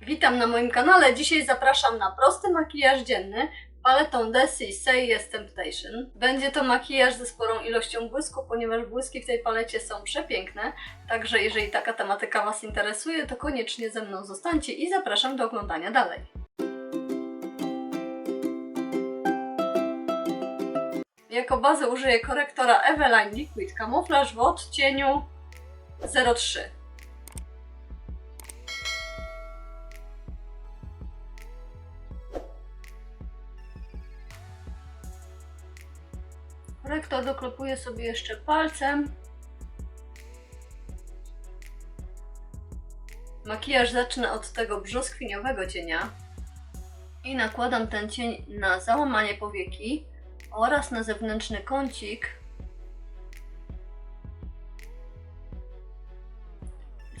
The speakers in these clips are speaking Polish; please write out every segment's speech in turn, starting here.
Witam na moim kanale. Dzisiaj zapraszam na prosty makijaż dzienny paletą Desi Say Temptation. Będzie to makijaż ze sporą ilością błysku, ponieważ błyski w tej palecie są przepiękne. Także jeżeli taka tematyka Was interesuje, to koniecznie ze mną zostańcie i zapraszam do oglądania dalej. Jako bazę użyję korektora Eveline Liquid Camouflage w odcieniu 03. Korektor doklepuję sobie jeszcze palcem. Makijaż zacznę od tego brzoskwiniowego cienia. I nakładam ten cień na załamanie powieki oraz na zewnętrzny kącik.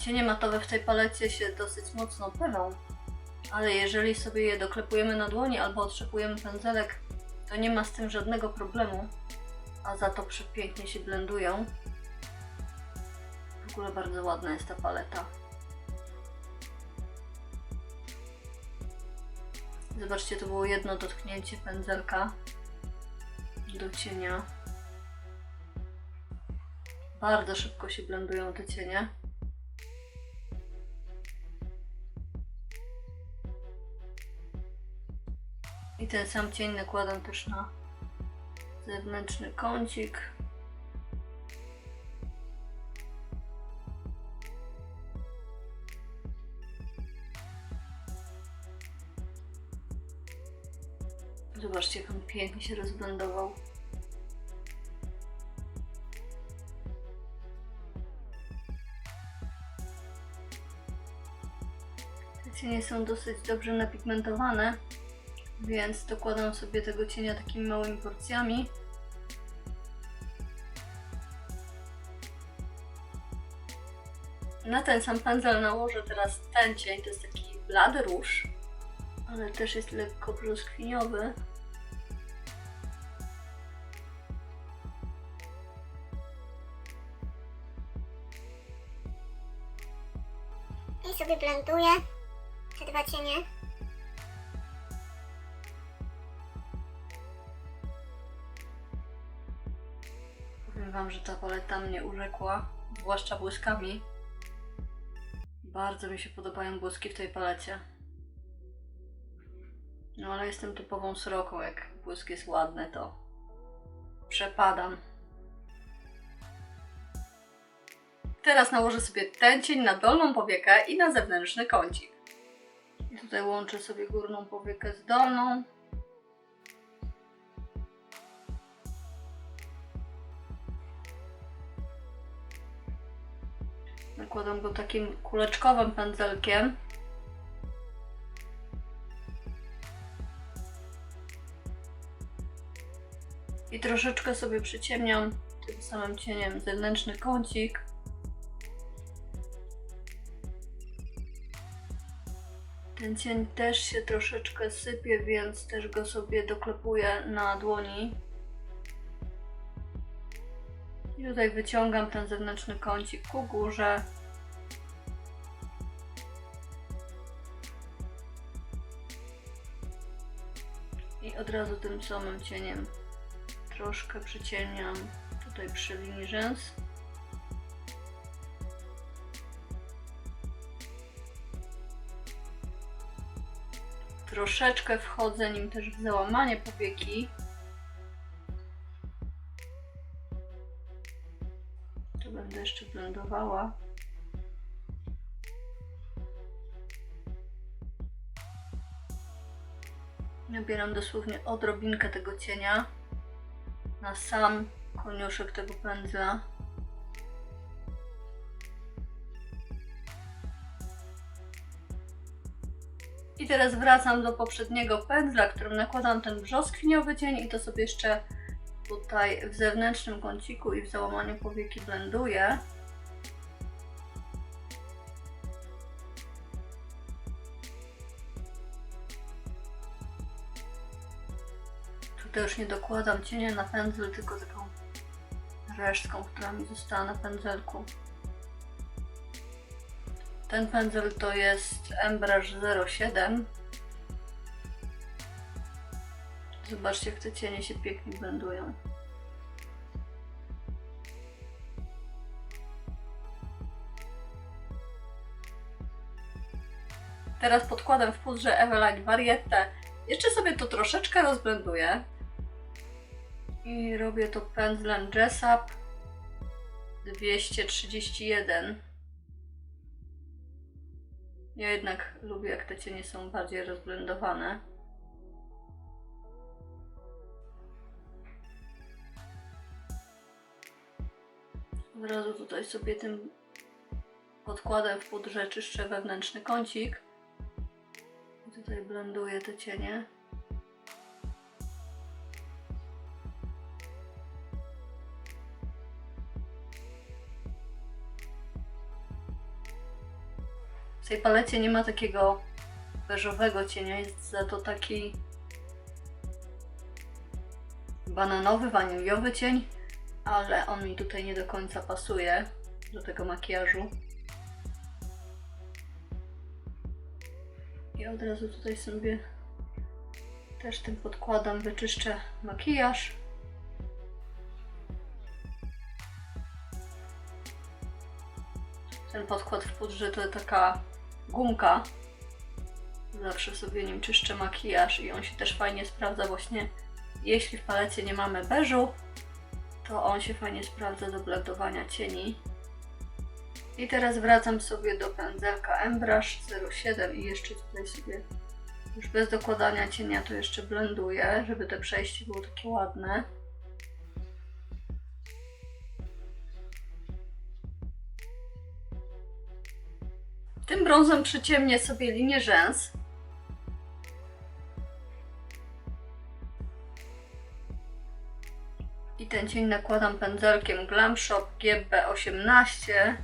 Cienie matowe w tej palecie się dosyć mocno pylą, ale jeżeli sobie je doklepujemy na dłoni albo otrzepujemy pędzelek, to nie ma z tym żadnego problemu, a za to przepięknie się blendują. W ogóle bardzo ładna jest ta paleta. Zobaczcie, to było jedno dotknięcie pędzelka do cienia. Bardzo szybko się blendują te cienie. I ten sam cień nakładam też na zewnętrzny kącik. Zobaczcie, jak on pięknie się rozblendował. Te cienie są dosyć dobrze napigmentowane, więc dokładam sobie tego cienia takimi małymi porcjami. Na ten sam pędzel nałożę teraz ten cień, to jest taki blady róż, ale też jest lekko brzoskwiniowy. I sobie blenduję te dwa cienie. Powiem Wam, że ta paleta mnie urzekła, zwłaszcza błyskami. Bardzo mi się podobają błyski w tej palecie. No ale jestem typową sroką, jak błysk jest ładny, to przepadam. Teraz nałożę sobie ten cień na dolną powiekę i na zewnętrzny kącik. I tutaj łączę sobie górną powiekę z dolną. Nakładam go takim kuleczkowym pędzelkiem. I troszeczkę sobie przyciemniam tym samym cieniem zewnętrzny kącik. Ten cień też się troszeczkę sypie, więc też go sobie doklepuję na dłoni. I tutaj wyciągam ten zewnętrzny kącik ku górze. I od razu tym samym cieniem troszkę przyciemniam tutaj przy linii rzęs. Troszeczkę wchodzę nim też w załamanie powieki. Blendowała. Nabieram dosłownie odrobinkę tego cienia na sam koniuszek tego pędzla. I teraz wracam do poprzedniego pędzla, którym nakładam ten brzoskwiniowy cień i to sobie jeszcze tutaj w zewnętrznym kąciku i w załamaniu powieki blenduję. Tutaj już nie dokładam cienia na pędzel, tylko taką resztką, która mi została na pędzelku. Ten pędzel to jest Embrush 07. Zobaczcie, jak te cienie się pięknie blendują. Teraz podkładam w pudrze Eveline Variette. Jeszcze sobie to troszeczkę rozblenduję. I robię to pędzlem Jessup 231. Ja jednak lubię, jak te cienie są bardziej rozblendowane. Od razu tutaj sobie tym podkładem w pudrze czyszczę wewnętrzny kącik. I tutaj blenduję te cienie. Tej palecie nie ma takiego beżowego cienia, jest za to taki bananowy, waniliowy cień, ale on mi tutaj nie do końca pasuje do tego makijażu. I od razu tutaj sobie też tym podkładam, wyczyszczę makijaż. Ten podkład w pudrze to taka gumka. Zawsze sobie nim czyszczę makijaż i on się też fajnie sprawdza właśnie jeśli w palecie nie mamy beżu, to on się fajnie sprawdza do blendowania cieni. I teraz wracam sobie do pędzelka Embrush 07 i jeszcze tutaj sobie już bez dokładania cienia to jeszcze blenduję, żeby te przejście było takie ładne. Tym brązem przyciemnię sobie linię rzęs. I ten cień nakładam pędzelkiem Glam Shop GB18.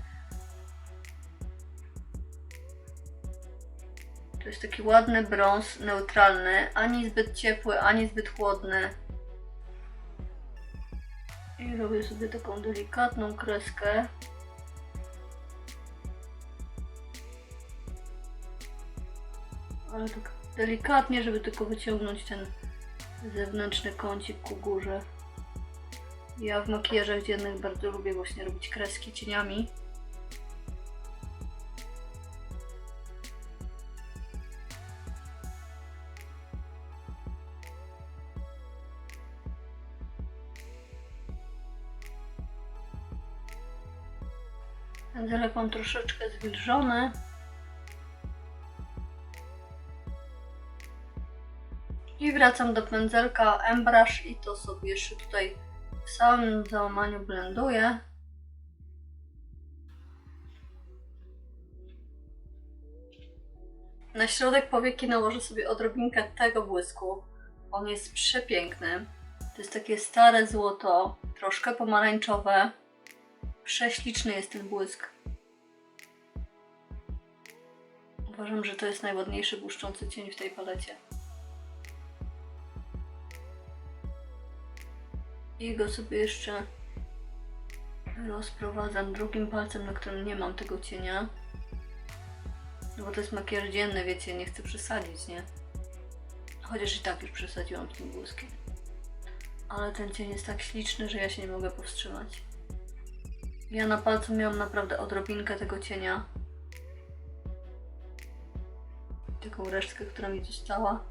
To jest taki ładny brąz, neutralny, ani zbyt ciepły, ani zbyt chłodny. I robię sobie taką delikatną kreskę. Ale tak delikatnie, żeby tylko wyciągnąć ten zewnętrzny kącik ku górze. Ja w makijażach dziennych bardzo lubię właśnie robić kreski cieniami. Pędzelek troszeczkę zwilżony. Wracam do pędzelka Embrush i to sobie jeszcze tutaj w samym załamaniu blenduję. Na środek powieki nałożę sobie odrobinkę tego błysku. On jest przepiękny. To jest takie stare złoto, troszkę pomarańczowe. Prześliczny jest ten błysk. Uważam, że to jest najładniejszy błyszczący cień w tej palecie. I go sobie jeszcze rozprowadzam drugim palcem, na którym nie mam tego cienia. No bo to jest makijaż dzienny, wiecie, nie chcę przesadzić, nie? Chociaż i tak już przesadziłam tym błyskiem. Ale ten cień jest tak śliczny, że ja się nie mogę powstrzymać. Ja na palcu miałam naprawdę odrobinkę tego cienia. Taką resztkę, która mi została.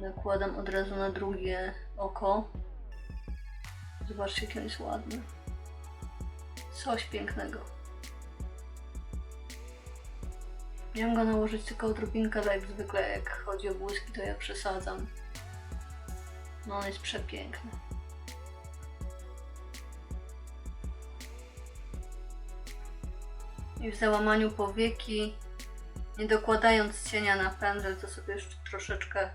Nakładam od razu na drugie oko. Zobaczcie, jaki on jest ładny. Coś pięknego. Miałam go nałożyć tylko odrobinkę, ale jak zwykle jak chodzi o błyski, to ja przesadzam. No on jest przepiękny. I w załamaniu powieki, nie dokładając cienia na pędzel, to sobie jeszcze troszeczkę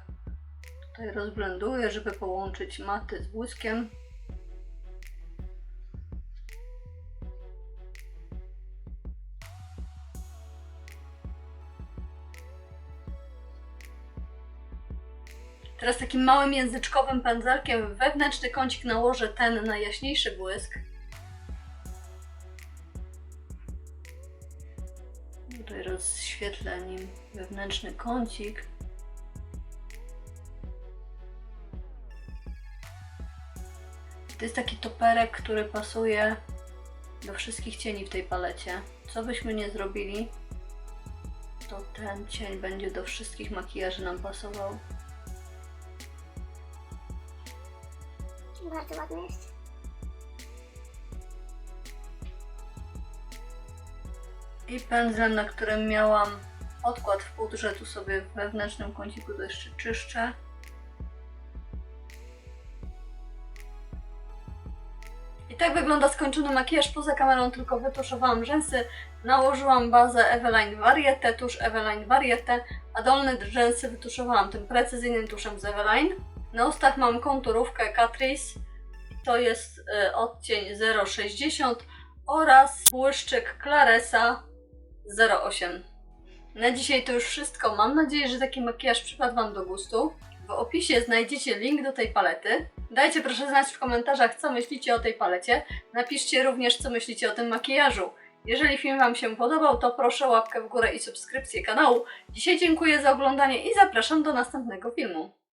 tutaj rozblenduję, żeby połączyć maty z błyskiem. Teraz takim małym języczkowym pędzelkiem wewnętrzny kącik nałożę ten najjaśniejszy błysk. Tutaj roz, podświetlę nim wewnętrzny kącik. To jest taki toperek, który pasuje do wszystkich cieni w tej palecie. Co byśmy nie zrobili, to ten cień będzie do wszystkich makijaży nam pasował. Bardzo ładny jest. I pędzlem, na którym miałam odkład w pudrze, tu sobie w wewnętrznym kąciku to jeszcze czyszczę. I tak wygląda skończony makijaż. Poza kamerą tylko wytuszowałam rzęsy, nałożyłam bazę Eveline Variete, tusz Eveline Variete, a dolne rzęsy wytuszowałam tym precyzyjnym tuszem z Eveline. Na ustach mam konturówkę Catrice, to jest y, odcień 060 oraz błyszczyk Claresa 08. Na dzisiaj to już wszystko. Mam nadzieję, że taki makijaż przypadł Wam do gustu. W opisie znajdziecie link do tej palety. Dajcie proszę znać w komentarzach, co myślicie o tej palecie. Napiszcie również, co myślicie o tym makijażu. Jeżeli film Wam się podobał, to proszę łapkę w górę i subskrypcję kanału. Dzisiaj dziękuję za oglądanie i zapraszam do następnego filmu.